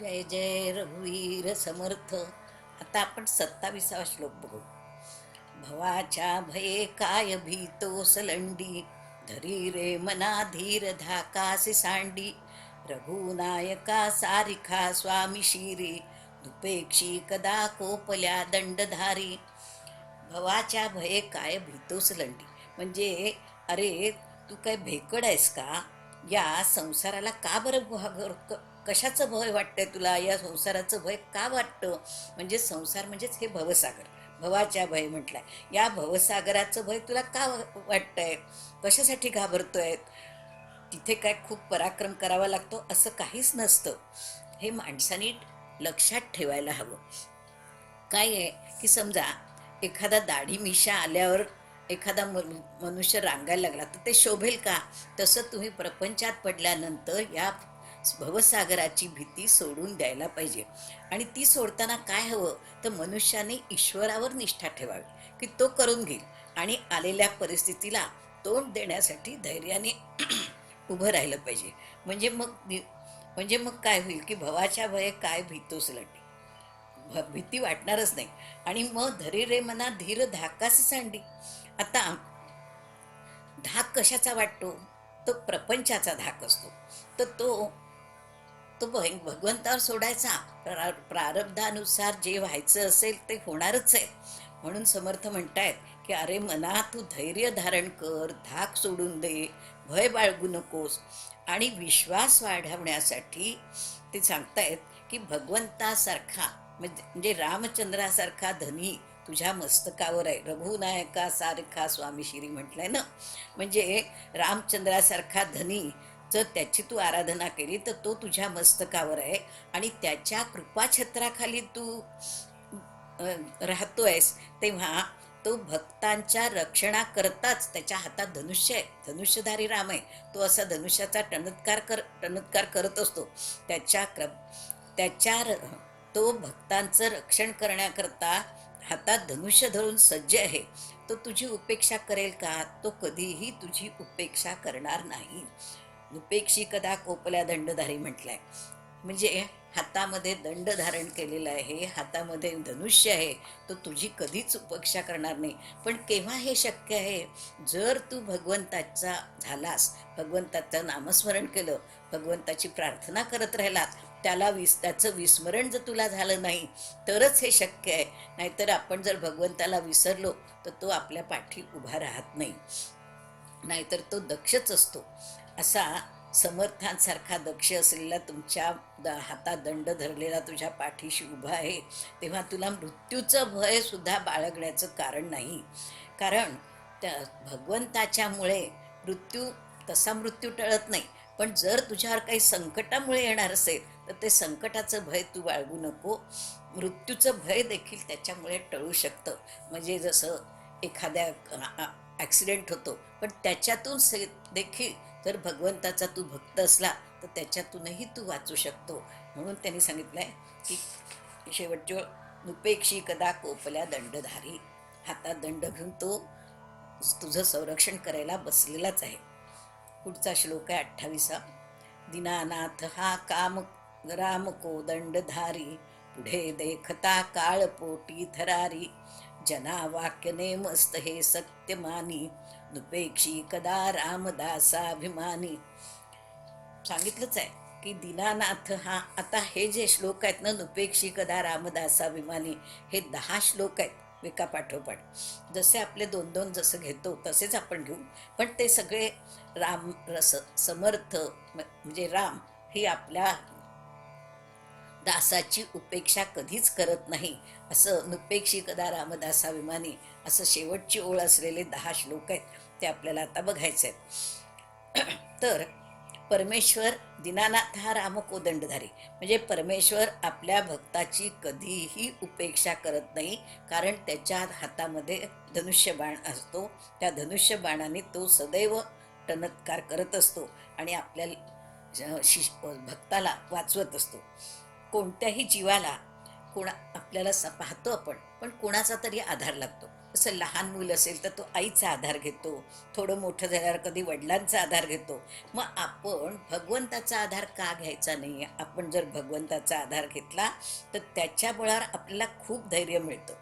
जय जय रघुवीर समर्थ. आता आपण सत्तावीसावा श्लोक बघू. भवाच्या भये काय भीतो सलंडी? धरी रे मना धीर धाकासी सांडी रघुनायका सारिखा स्वामी शिरी. दुपेक्षी कदा कोपल्या दंडधारी? भवाच्या भये काय भीतोस लंडी म्हणजे अरे तू काय भेकड आहेस का? या संसाराला का बरं भा- कशाचं भय वाटतंय तुला? या संसाराचं भय का वाटतं? म्हणजे संसार म्हणजेच हे भवसागर. भवाच्या भय म्हटलाय. या भवसागराचं भय तुला का वाटतं वाटतंय? कशासाठी घाबरतोय? तिथे काय खूप पराक्रम करावा लागतो? असं काहीच नसतं. हे माणसानी लक्षात ठेवायला हवं. काय आहे की समजा एखादा दाढी मिशा आल्यावर एखादा मनु- मनुष्य रांगायला लागला तर ते शोभेल का? तसं तुम्ही प्रपंचात पडल्यानंतर या भवसागराची भीती सोडून द्यायला पाहिजे. आणि ती सोडताना काय हवं? तर मनुष्याने ईश्वरावर निष्ठा ठेवावी की तो करून घेईल आणि आलेल्या परिस्थितीला तोंड देण्यासाठी धैर्याने उभं राहिलं पाहिजे. म्हणजे मग म्हणजे मग काय होईल की भवाच्या भय काय भीतोस लंडी भ- भीती वाटणारच नाही. आणि मग धरी रे मना धीर धाकासी सांडी. आता धाक कशाचा वाटतो? तो प्रपंचाचा धाक असतो. तर तो तो भगवंतावर सोडायचा. प्रारब्धानुसार जे व्हायचं असेल ते होणारच आहे. म्हणून समर्थ म्हणतायत की अरे मना तू धैर्य धारण कर धाक सोडून दे भय बाळगू नकोस. आणि विश्वास वाढवण्यासाठी ते सांगतायत की भगवंतासारखा म्हणजे म्हणजे रामचंद्रासारखा धनी तुझ्या मस्तकावर आहे. रघुनायका सारखा स्वामी श्री म्हटलंय ना? म्हणजे रामचंद्रासारखा धनी जर त्याची तू आराधना केली तर तो तुझ्या मस्तकावर आहे आणि त्याच्या कृपाछत्राखाली तू राहतोयस तेव्हा तो भक्तांच्या रक्षणा करताच त्याच्या हातात धनुष्य आहे. धनुष्यधारी राम आहे. तो असा धनुष्याचा टणत्कार कर टणत्कार करत असतो. त्याच्या क्र त्याच्या र- तो भक्तांचं रक्षण करण्याकरता हातात धनुष्य धरून सज्ज आहे. तो तुझी उपेक्षा करेल का? तो कधीही तुझी उपेक्षा करणार नाही. उपेक्षी कदा कोपल्या दंडधारी म्हटलंय. म्हणजे हातामध्ये दंड धारण केलेला आहे हातामध्ये धनुष्य आहे तो तुझी कधीच उपेक्षा करणार नाही. पण केव्हा हे शक्य आहे? जर तू भगवंताचा झालास भगवंताचं नामस्मरण केलं भगवंताची प्रार्थना करत राहिलात त्याला विस त्याचं विस्मरण जर तुला झालं नाही तरच हे शक्य आहे. नाहीतर आपण जर भगवंताला विसरलो तर तो आपल्या पाठी उभा राहत नाही. नाहीतर तो दक्षच असतो. असा समर्थांसारखा दक्ष असलेला तुमच्या द हातात दंड धरलेला तुझ्या पाठीशी उभा आहे तेव्हा तुला मृत्यूचं भयसुद्धा बाळगण्याचं कारण नाही. कारण त्या भगवंताच्यामुळे मृत्यू तसा मृत्यू टळत नाही. पण जर तुझ्यावर काही संकटामुळे येणार असेल तर ते संकटाचं भय तू बाळगू नको. मृत्यूचं भय देखील त्याच्यामुळे टळू शकतं. म्हणजे जसं एखाद्या ॲक्सिडेंट होतो. पण त्याच्यातून से देखील जर भगवंताचा तू भक्त असला तर त्याच्यातूनही तू वाचू शकतो. म्हणून त्यांनी सांगितलं आहे की शेवटच्या नुपेक्षी कदा कोपल्या दंडधारी. हातात दंड घेऊन तो तुझं संरक्षण करायला बसलेलाच आहे. पुढचा श्लोक आहे अठ्ठावीसा. दिनानाथ हा काम राम को दंडधारी. पुढे देखता काळ पोटी थरारी. जना वाक्यने मस्त हे सत्य मानी. नुपेक्षी कदा रामदासाभिमानी. सांगितलंच आहे की दीनानाथ हा आता हे जे श्लोक आहेत ना नुपेक्षी कदा रामदासाभिमानी हे दहा श्लोक आहेत विका पाठोपाठ जसे आपले दोन दोन जसं घेतो तसेच आपण घेऊ. पण ते सगळे राम रस समर्थ म्हणजे राम ही आपल्या दासाची उपेक्षा कधीच करत नाही. असं नुपेक्षी कदा रामदासाभिमानी असं शेवटची ओळ असलेले दहा श्लोक आहेत ते आपल्याला आता बघायचे आहेत. तर परमेश्वर दिनानाथ हा रामकोदंडधारी. म्हणजे परमेश्वर आपल्या भक्ताची कधीही उपेक्षा करत नाही कारण त्याच्या हातामध्ये धनुष्यबाण असतो. त्या धनुष्यबाणाने तो सदैव टनत्कार करत असतो आणि आपल्या शिष भक्ताला वाचवत असतो. कोणत्याही जीवाला कोणा आपल्याला स पाहतो आपण पण कोणाचा तरी आधार लागतो. असं लहान मूल असेल तर तो आईचा आधार घेतो थोडं मोठं झाल्यावर कधी वडिलांचा आधार घेतो. मग आपण भगवंताचा आधार का घ्यायचा नाही आपण जर भगवंताचा आधार घेतला तर त्याच्या बळावर आपल्याला खूप धैर्य मिळतं.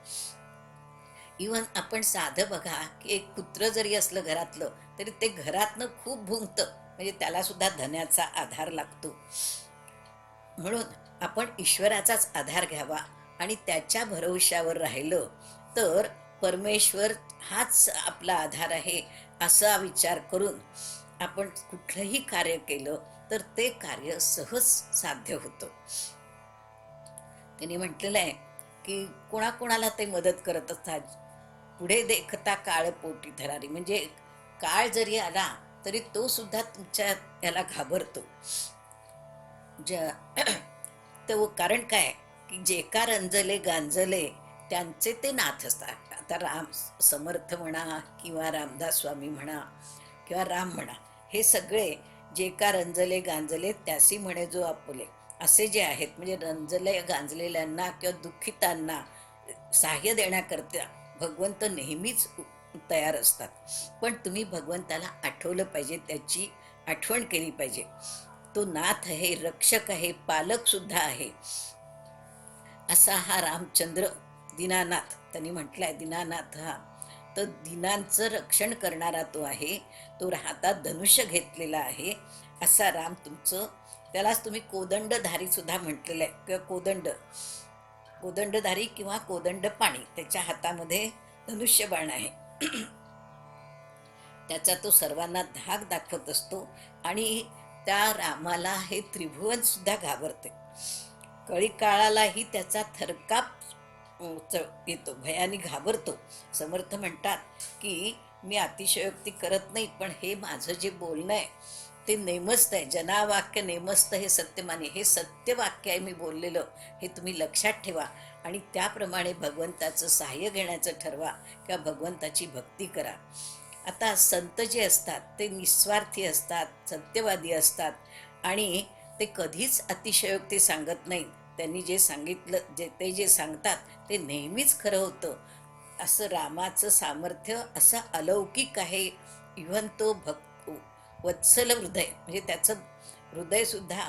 इवन आपण साधं बघा की एक कुत्र जरी असलं घरातलं तरी ते घरातनं खूप भुंकतं. म्हणजे त्याला सुद्धा धन्याचा आधार लागतो. म्हणून आपण ईश्वराचाच आधार घ्यावा आणि त्याच्या भरवशावर राहिलं तर परमेश्वर हाच आपला आधार आहे असा विचार करून आपण कुठलंही कार्य केलं तर ते कार्य सहज साध्य होतं. त्यांनी म्हटलेलं आहे की कोणाकोणाला ते मदत करत असतात? पुढे देखता काळ पोटी धरारी. म्हणजे काळ जरी आला तरी तो सुद्धा तुमच्या याला घाबरतो. ज्या तो कारण काय? की जे का रंजले गांजले त्यांचे ते नाथ असतात. आता राम समर्थ म्हणा किंवा रामदास स्वामी म्हणा किंवा राम म्हणा हे सगळे जे का रंजले गांजले त्यासी म्हणे जो आपुले. असे जे आहेत म्हणजे रंजले गांजलेल्यांना किंवा दुःखितांना सहाय्य देण्याकरता भगवंत नेहमीच तयार असतात. पण तुम्ही भगवंताला आठवलं पाहिजे त्याची आठवण केली पाहिजे. तो नाथ आहे रक्षक आहे पालक सुद्धा आहे. असा हा रामचंद्र दीनानाथ त्यांनी म्हटलाय दीनानाथ हा. तर दिनांचं रक्षण करणारा तो आहे तो हातात धनुष्य घेतलेला आहे. असा राम तुमचं त्यालाच तुम्ही कोदंडधारी सुद्धा म्हटलेलं आहे किंवा कोदंड. कोदंडधारी किंवा कोदंड पाणी त्याच्या हातामध्ये धनुष्यबाण आहे. त्याचा तो सर्वांना धाक दाखवत असतो. आणि त्या रामाला हे त्रिभुवन सुद्धा घाबरते. कळी काळालाही त्याचा थरकाप येतो भयाने घाबरतो. समर्थ म्हणतात की मी अतिशयोक्ती करत नाही पण हे माझं जे बोलणं आहे ते नेमस्त आहे. जनावाक्य नेमस्त हे सत्यमाने. हे सत्यवाक्य आहे मी बोललेलं. हे तुम्ही लक्षात ठेवा आणि त्याप्रमाणे भगवंताचं सहाय्य घेण्याचं ठरवा किंवा भगवंताची भक्ती करा. आता संत जे असतात ते निस्वार्थी असतात सत्यवादी असतात आणि ते कधीच अतिशयोक्ती सांगत नाहीत. त्यांनी जे सांगितलं जे ते जे सांगतात ते नेहमीच खरं होतं. असं रामाचं सामर्थ्य असं अलौकिक आहे. इव्हन तो भक्त वत्सल हृदय म्हणजे त्याचं हृदयसुद्धा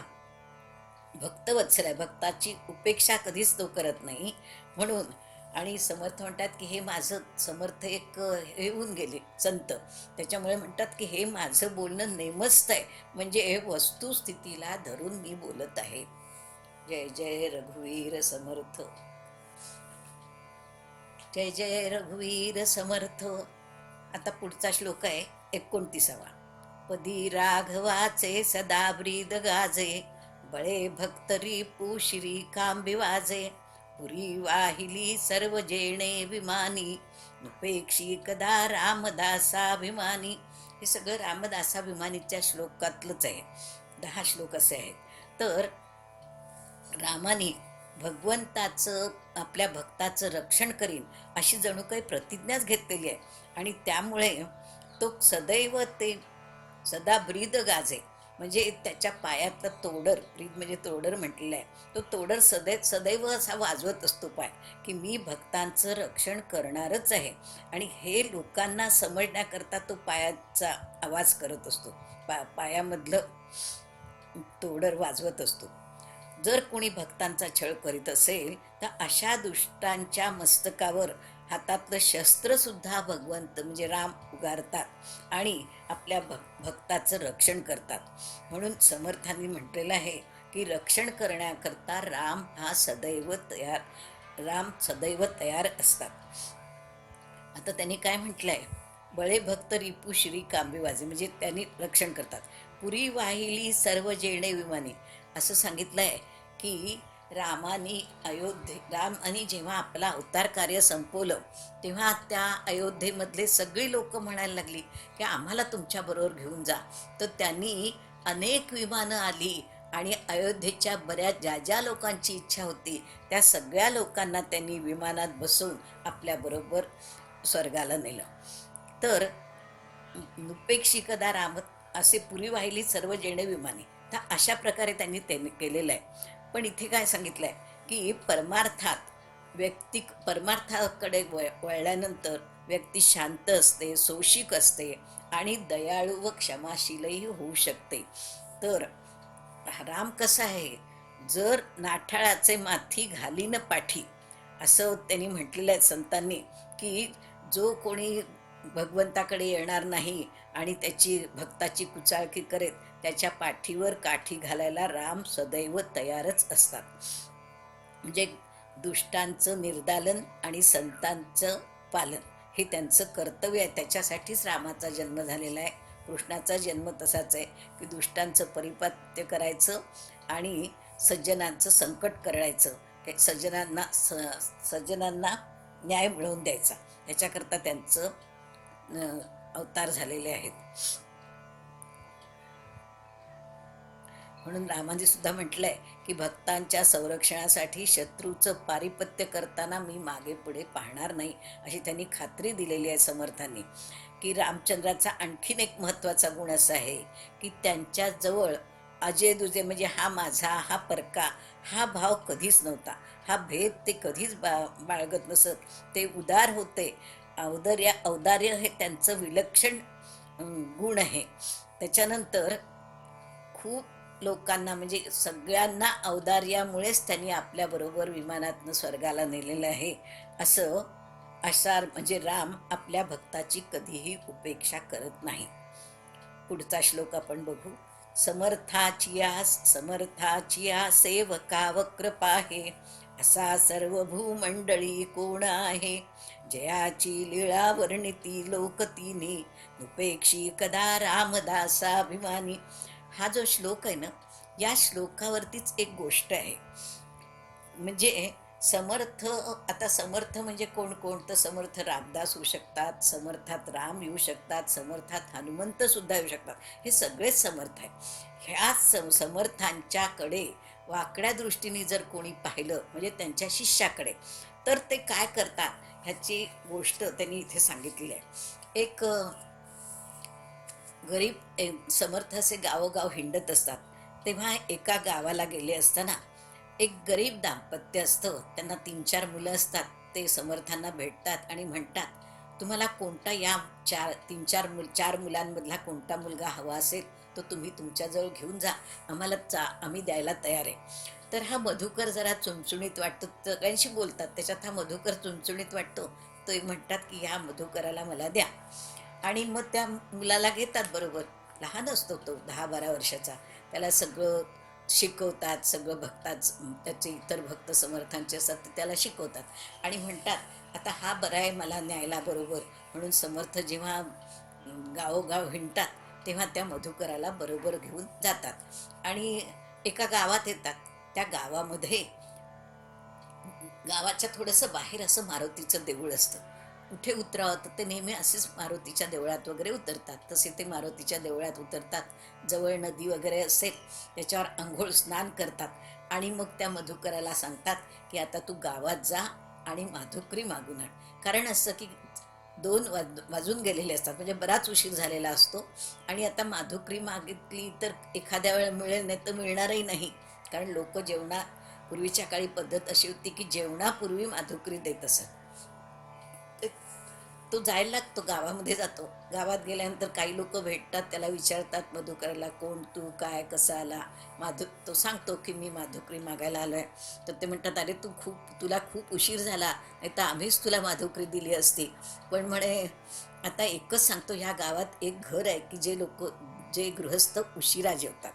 भक्तवत्सल आहे. भक्ताची उपेक्षा कधीच तो करत नाही. म्हणून आणि समर्थ म्हणतात की हे माझं समर्थ एक हे होऊन गेले संत. त्याच्यामुळे म्हणतात की हे माझं बोलणं नेमस्त आहे. म्हणजे हे वस्तुस्थितीला धरून मी बोलत आहे. जय जय रघुवीर समर्थ. जय जय रघुवीर समर्थ. आता पुढचा श्लोक आहे एकोणतीसावा. पदी राघवाचे सदा ब्रीद गाजे बळे भक्तरी पुशिरी कांबिवाजे वाजे. पुरी वाहिली सर्व जेणे विमानी उपेक्षी कदा रामदासाभिमानी. हे सगळं रामदासाभिमानीच्या श्लोकातलंच आहे. दहा श्लोक असे आहेत. तर रामाने भगवंताचं आपल्या भक्ताचं रक्षण करीन अशी जणू काही प्रतिज्ञाच घेतलेली आहे. आणि त्यामुळे तो सदैव ते सदा ब्रीद गाजे. म्हणजे त्याच्या पायातलं तोडर प्रीत म्हणजे तोडर म्हटलेलं आहे तो तोडर सदैव सदैव असा वाजवत असतो पाय की मी भक्तांचं रक्षण करणारच आहे. आणि हे लोकांना समजण्याकरता तो पायाचा आवाज करत असतो. पा पायामधलं तोडर वाजवत असतो. जर कोणी भक्तांचा छळ करीत असेल तर अशा दुष्टांच्या मस्तकावर हातातलं शस्त्रसुद्धा भगवंत म्हणजे राम उगारतात आणि आपल्या भक् भक्ताचं रक्षण करतात. म्हणून समर्थांनी म्हटलेलं आहे की रक्षण करण्याकरता राम हा सदैव तयार राम सदैव तयार असतात. आता त्यांनी काय म्हटलं आहे बळे भक्त रिपू श्री कांबेवाजे म्हणजे त्यांनी रक्षण करतात. पुरी वाहिली सर्व जेणे विमानी. असं सांगितलं आहे की रामाने अयोध्ये रामाने जेव्हा आपला अवतार कार्य संपवलं तेव्हा त्या अयोध्येमधले सगळी लोक म्हणायला लागली की आम्हाला तुमच्याबरोबर घेऊन जा. तर त्यांनी अनेक विमानं आली आणि अयोध्येच्या बऱ्याच ज्या ज्या लोकांची इच्छा होती त्या सगळ्या लोकांना त्यांनी विमानात बसवून आपल्याबरोबर स्वर्गाला नेलं. तर नुपेक्षिकदा राम असे पुरी वाहिली सर्व जेणे विमाने. तर अशा प्रकारे त्यांनी त्यांनी केलेलं आहे. पण इथे काय सांगितलं आहे की परमार्थात व्यक्ती परमार्थाकडे वळ वळल्यानंतर व्यक्ती शांत असते सोशिक असते आणि दयाळू व क्षमाशीलही होऊ शकते. तर राम कसा आहे? जर नाठाळाचे माथी घालीन पाठी असं त्यांनी म्हटलेलं आहे संतांनी की जो कोणी भगवंताकडे येणार नाही आणि त्याची भक्ताची कुचाळकी करेत त्याच्या पाठीवर काठी घालायला राम सदैव तयारच असतात. म्हणजे दुष्टांचं निर्दालन आणि संतांचं पालन हे त्यांचं कर्तव्य आहे. त्याच्यासाठीच रामाचा जन्म झालेला आहे. कृष्णाचा जन्म तसाच आहे की दुष्टांचं परिपात्य करायचं आणि सज्जनांचं संकट करायचं हे सज्जनांना स सज्जनांना न्याय मिळवून द्यायचा. याच्याकरता त्यांचं अवतार झालेले आहेत. म्हणून रामाने सुद्धा म्हटलंय की भक्तांच्या संरक्षणासाठी शत्रूचं पारिपत्य करताना मी मागे पुढे पाहणार नाही अशी त्यांनी खात्री दिलेली आहे समर्थांनी. की रामचंद्राचा आणखीन एक महत्त्वाचा गुण असा आहे की त्यांच्या जवळ अजय दुजे म्हणजे हा माझा हा परका हा भाव कधीच नव्हता. हा भेद ते कधीच बा बाळगत नसत. ते उदार होते. औदार्य औदार्य हे त्यांचं विलक्षण गुण आहे. त्याच्यानंतर खूप लोकांना म्हणजे सगळ्यांना औदार्यामुळेच त्यांनी आपल्याबरोबर विमानातनं स्वर्गाला नेलेलं आहे. असं अशा म्हणजे राम आपल्या भक्ताची कधीही उपेक्षा करत नाही. पुढचा श्लोक आपण बघू. समर्थाचिया समर्थाचिया सेवका वक्रपा आहे असा सर्व भूमंडळी कोण आहे? जयाची लीळा वर्णिती लोकतीनी उपेक्षी कदा रामदासाभिमानी. हा जो श्लोक आहे ना या श्लोकावरतीच एक गोष्ट आहे. म्हणजे समर्थ आता समर्थ म्हणजे कोण कोण? तर समर्थ रामदास होऊ शकतात समर्थात राम येऊ शकतात समर्थात हनुमंत सुद्धा येऊ शकतात. हे सगळेच समर्थ आहे. ह्या सम समर्थांच्याकडे वाकड्या दृष्टीने जर कोणी पाहिलं म्हणजे त्यांच्या शिष्याकडे तर ते काय करतात ह्याची गोष्ट त्यांनी इथे सांगितली आहे. एक गरीब समर्थ असे गावोगाव हिंडत असतात. तेव्हा एका गावाला गेले असताना एक गरीब दाम्पत्य असतं. त्यांना तीन चार मुलं असतात. ते समर्थांना भेटतात आणि म्हणतात तुम्हाला कोणता या चार तीन चार मुल चार मुलांमधला कोणता मुलगा हवा असेल तो तुम्ही तुमच्याजवळ घेऊन जा. आम्हाला चा आम्ही द्यायला तयार आहे. तर हा मधुकर जरा चुणचुणीत वाटतो. सगळ्यांशी बोलतात. त्याच्यात हा मधुकर चुणचुणीत वाटतो. तो म्हणतात की ह्या मधुकराला मला द्या. आणि मग त्या मुलाला घेतात बरोबर. लहान असतो तो दहा बारा वर्षाचा. त्याला सगळं शिकवतात सगळं भक्ताच त्याचे इतर भक्त समर्थांचे असतात ते त्याला शिकवतात. आणि म्हणतात आता हा बरा आहे मला न्यायला बरोबर. म्हणून समर्थ जेव्हा गावोगाव हिंडतात तेव्हा त्या मधुकराला बरोबर घेऊन जातात. आणि एका गावात येतात. त्या गावामध्ये गावाच्या थोडंसं बाहेर असं मारुतीचं देऊळ असतं. कुठे उतरावं तर ते नेहमी असेच मारुतीच्या देवळात वगैरे उतरतात. तसे ते मारुतीच्या देवळात उतरतात. जवळ नदी वगैरे असेल त्याच्यावर आंघोळ स्नान करतात. आणि मग त्या मधुकराला सांगतात की आता तू गावात जा आणि माधुकरी मागून आण. कारण असं की दोन वाज वाजून गेलेले असतात. म्हणजे बराच उशीर झालेला असतो. आणि आता माधुकरी मागितली तर एखाद्या वेळा मिळेल नाही तर मिळणारही नाही. कारण लोक जेवणा पूर्वीच्या काळी पद्धत अशी होती की जेवणापूर्वी माधुकरी देत असत. तो जायला लागतो गावामध्ये जातो. गावात गेल्यानंतर काही लोक भेटतात त्याला विचारतात मधुकराला कोण तू काय कसा आला? माधु तो सांगतो की मी माधुकरी मागायला आलो आहे तर ते म्हणतात अरे तू खूप तुला खूप उशीर झाला नाही तर आम्हीच तुला माधुकरी दिली असती. पण म्हणे आता एकच सांगतो ह्या गावात एक घर आहे की जे लोक जे गृहस्थ उशिरा जेवतात.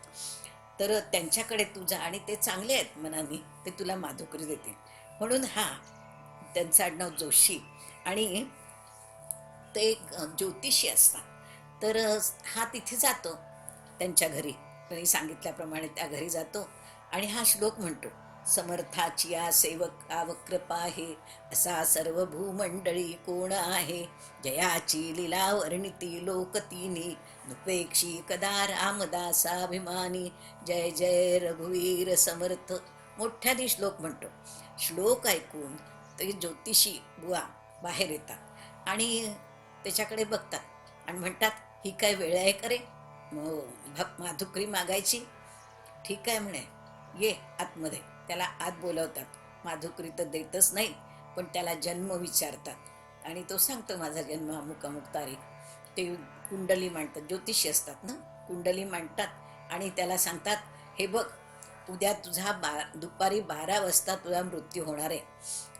तर त्यांच्याकडे तू जा आणि ते चांगले आहेत मनाने. ते तुला माधुकरी देतील. म्हणून हा त्यांचं आडनाव जोशी. आणि ते एक ज्योतिषी असतात. तर हा तिथे जातो त्यांच्या घरी. त्यांनी सांगितल्याप्रमाणे त्या घरी जातो आणि हा श्लोक म्हणतो समर्थाची या सेवक आवकृपा आहे असा सर्व भूमंडळी कोण आहे? जयाची लिला वर्णिती लोकतीनी नुपेक्षी कदा रामदासाभिमानी? जय जय रघुवीर समर्थ. मोठ्याने श्लोक म्हणतो. श्लोक ऐकून ते ज्योतिषी बुवा बाहेर येतात. आणि त्याच्याकडे बघतात. आणि म्हणतात ही काय वेळ आहे करे मग हो, माधुकरी मागायची. ठीक आहे म्हणे. ये आतमध्ये. त्याला आत बोलवतात. माधुकरी तर देतच नाही पण त्याला जन्म विचारतात. आणि तो सांगतो माझा जन्म अमुक अमुक तारीख. ते कुंडली मांडतात ज्योतिषी असतात ना? कुंडली मांडतात आणि त्याला सांगतात हे बघ उद्या तुझा बा दुपारी बारा वाजता तुझा मृत्यू होणार आहे.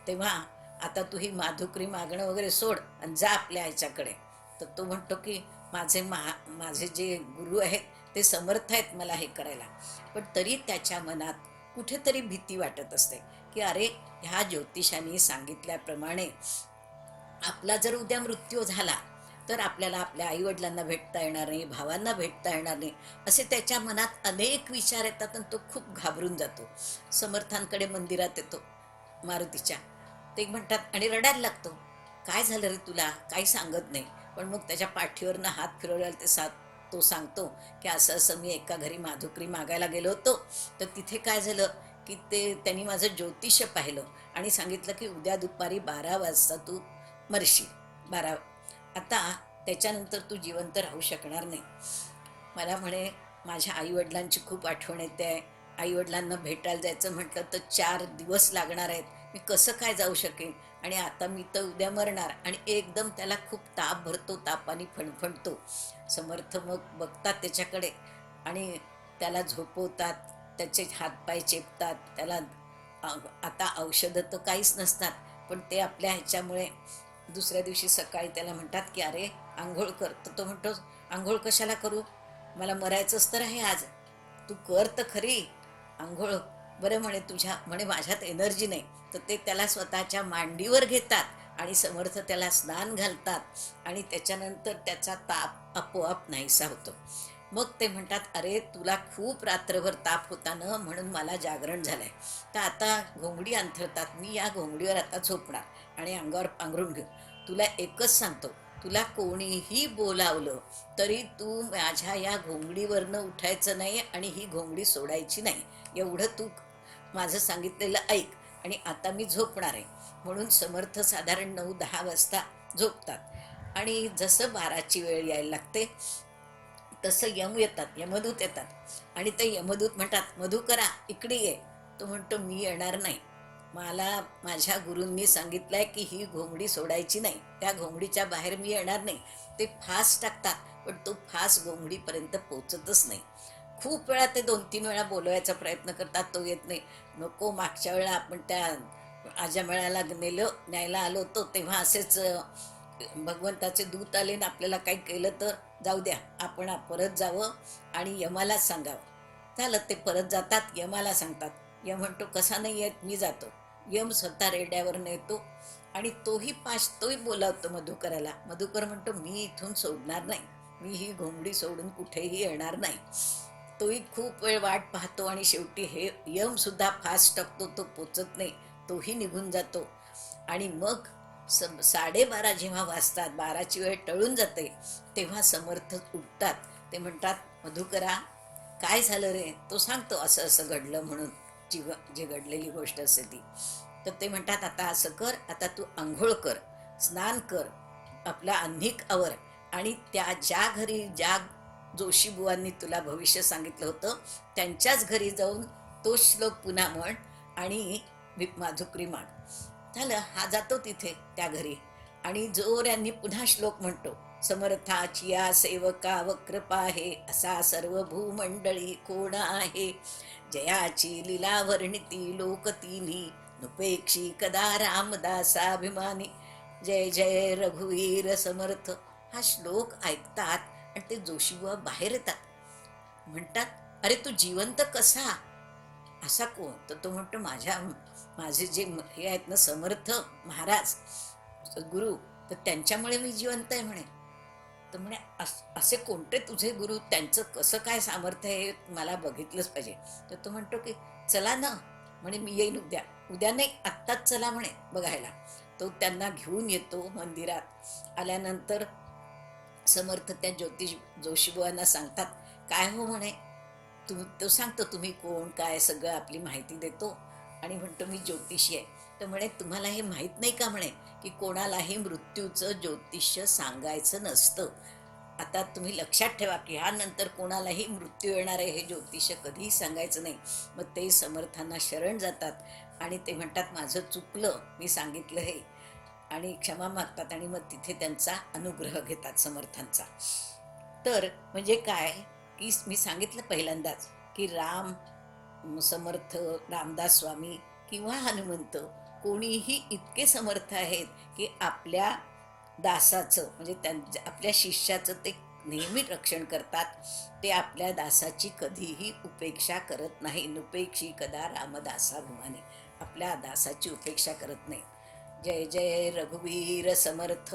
तेव्हा आता तू ही माधुकरी मागणं वगैरे सोड आणि जा आपल्या आईच्याकडे. तर तो म्हणतो की माझे महा माझे जे गुरु आहेत ते समर्थ आहेत मला हे करायला. पण तरी त्याच्या मनात कुठेतरी भीती वाटत असते की अरे ह्या ज्योतिषाने सांगितल्याप्रमाणे आपला जर उद्या मृत्यू झाला तर आपल्याला आपल्या आईवडिलांना भेटता येणार नाही भावांना भेटता येणार नाही. असे त्याच्या मनात अनेक विचार येतात आणि तो खूप घाबरून जातो. समर्थांकडे मंदिरात येतो मारुतीच्या. ते म्हणतात आणि रडायला लागतो. काय झालं रे तुला? काही सांगत नाही. पण मग त्याच्या पाठीवरनं हात फिरवल्याला ते सात तो सांगतो की असं असं मी एका घरी माधुकरी मागायला गेलो होतो. तर तिथे काय झालं की ते त्यांनी माझं ज्योतिष पाहिलं आणि सांगितलं की उद्या दुपारी बारा वाजता तू मरशील. बारा आता त्याच्यानंतर तू जिवंत राहू शकणार नाही. मला म्हणे माझ्या आईवडिलांची खूप आठवण येते. आहे आईवडिलांना भेटायला जायचं म्हटलं तर चार दिवस लागणार आहेत. मी कसं काय जाऊ शकेन? आणि आता मी तर उद्या मरणार आणि एकदम त्याला खूप ताप भरतो तापाने फणफणतो. समर्थ मग बघतात त्याच्याकडे आणि त्याला झोपवतात त्याचे हातपाय चेपतात त्याला आता औषधं तर काहीच नसतात पण ते आपल्या ह्याच्यामुळे दुसऱ्या दिवशी सकाळी त्याला म्हणतात की अरे आंघोळ कर. तर तो म्हणतो आंघोळ कशाला करू? मला मरायचंच तर आहे आज. तू कर तर खरी. आंघोळ बरं म्हणे तुझ्या म्हणे माझ्यात एनर्जी नाही. तर ते त्याला स्वतःच्या मांडीवर घेतात आणि समर्थ त्याला स्नान घालतात आणि त्याच्यानंतर त्याचा ताप आपोआप नाहीसा होतो. मग ते म्हणतात अरे तुला खूप रात्रभर ताप होता ना म्हणून मला जागरण झालंय. तर आता घोंगडी अंथरतात. मी या घोंगडीवर आता झोपणार आणि अंगावर पांघरून घेऊ. तुला एकच सांगतो तुला कोणीही बोलावलं तरी तू माझ्या या घोंगडीवरनं उठायचं नाही आणि ही घोंगडी सोडायची नाही. एवढं तू माझं सांगितलेलं ऐक आणि आता मी झोपणार आहे. म्हणून समर्थ साधारण नऊ दहा वाजता झोपतात. आणि जसं बाराची वेळ यायला लागते तसं यम येतात यमदूत येतात. आणि ते यमदूत म्हणतात मधुकरा इकडे ये. तो म्हणतो मी येणार नाही. मला माझ्या गुरूंनी सांगितलंय की ही घोंगडी सोडायची नाही. त्या घोंगडीच्या बाहेर मी येणार नाही. ते फास टाकतात पण तो फास घोंगडीपर्यंत पोचतच नाही. खूप वेळा ते दोन तीन वेळा बोलवायचा प्रयत्न करतात तो येत नाही. नको मागच्या वेळा आपण त्या आजा मेळाला नेलं न्यायला आलो होतो तेव्हा असेच भगवंताचे दूत आले ना आपल्याला काही केलं तर जाऊ द्या आपण परत जावं आणि यमालाच सांगावं. झालं ते परत जातात यमाला सांगतात. यम म्हणतो कसा नाही येत? मी जातो. यम स्वतः रेड्यावर नेतो आणि तोही पाश तोही बोलावतो मधुकराला. मधुकर म्हणतो मी इथून सोडणार नाही. मी ही घोंगडी सोडून कुठेही येणार नाही. तोही खूप वेळ वाट पाहतो आणि शेवटी हे यमसुद्धा फास्ट टाकतो तो पोचत नाही तोही निघून जातो. आणि मग सम साडेबारा जेव्हा वाजतात बाराची वेळ टळून जाते तेव्हा समर्थ उठतात. ते म्हणतात मधुकरा काय झालं रे? तो सांगतो असं असं घडलं म्हणून जी जी घडलेली गोष्ट असते ती. तर ते म्हणतात आता असं कर आता तू आंघोळ कर स्नान कर आपला अन्निक आवर आणि त्या ज्या घरी ज्या जोशीबुवांनी तुला भविष्य सांगितलं होतं. त्यांच्याच घरी जाऊन तो श्लोक पुन्हा म्हण आणि माधुकरी माग झालं हा जातो तिथे त्या घरी. आणि जोऱ्यांनी पुन्हा श्लोक म्हणतो समर्थाची या सेवका वक्रपा आहे असा सर्व भूमंडळी कोण आहे? जयाची लिला वर्णिती लोक तिन्ही नुपेक्षी कदा रामदासाभिमानी? जय जय रघुवीर समर्थ. हा श्लोक ऐकतात आणि ते जोशीबुवा बाहेर येतात. म्हणतात अरे तू जिवंत कसा? असा कोण? तर तो म्हणतो माझ्या माझे जे हे आहेत ना समर्थ महाराज गुरु तर त्यांच्यामुळे मी जिवंत आहे म्हणे. तर म्हणे "अस- असे कोणते तुझे गुरु? त्यांचं कसं काय सामर्थ्य आहे हे मला बघितलंच पाहिजे. तर तो म्हणतो की चला ना म्हणे मी येईन उद्या. उद्या नाही आत्ताच चला म्हणे बघायला. तो त्यांना घेऊन येतो मंदिरात. आल्यानंतर समर्थ त्या ज्योतिष जोशीबुवांना सांगतात काय हो म्हणे? तुम तो सांगतो तुम्ही कोण काय सगळं आपली माहिती देतो. आणि म्हणतो मी ज्योतिषी आहे. तर म्हणे तुम्हाला हे माहीत नाही का म्हणे की कोणालाही मृत्यूचं ज्योतिष्य सांगायचं नसतं? आता तुम्ही लक्षात ठेवा की ह्यानंतर कोणालाही मृत्यू येणार आहे हे ज्योतिष कधीही सांगायचं नाही. मग ते समर्थांना शरण जातात आणि ते म्हणतात माझं चुकलं मी सांगितलं हे. आणि क्षमा मागतात आणि मग तिथे त्यांचा अनुग्रह घेतात समर्थांचा. तर म्हणजे काय? की मी सांगितलं पहिल्यांदाच की राम समर्थ रामदास स्वामी किंवा हनुमंत कोणीही इतके समर्थ आहेत की आपल्या दासाचं म्हणजे त्यां आपल्या शिष्याचं ते नेहमी रक्षण करतात. ते आपल्या दासाची कधीही उपेक्षा करत नाही. नुपेक्षी कदा रामदासाभिमाने. आपल्या दासाची उपेक्षा करत नाही. जय जय रघुवीर समर्थ.